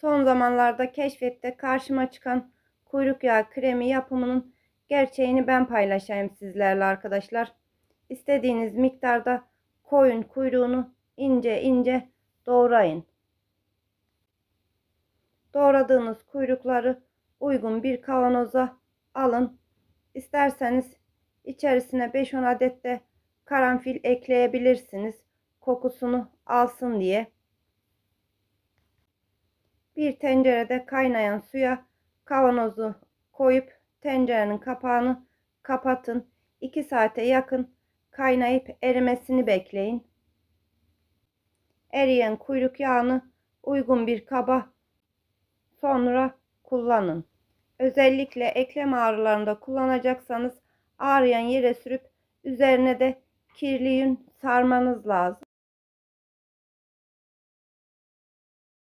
Son zamanlarda keşfette karşıma çıkan kuyruk yağı kremi yapımının gerçeğini ben paylaşayım sizlerle arkadaşlar. İstediğiniz miktarda koyun kuyruğunu ince ince doğrayın. Doğradığınız kuyrukları uygun bir kavanoza alın. İsterseniz içerisine 5-10 adet de karanfil ekleyebilirsiniz. Kokusunu alsın diye. Bir tencerede kaynayan suya kavanozu koyup tencerenin kapağını kapatın. 2 saate yakın kaynayıp erimesini bekleyin. Eriyen kuyruk yağını uygun bir kaba sonra kullanın. Özellikle eklem ağrılarında kullanacaksanız ağrıyan yere sürüp üzerine de kirli yün sarmanız lazım.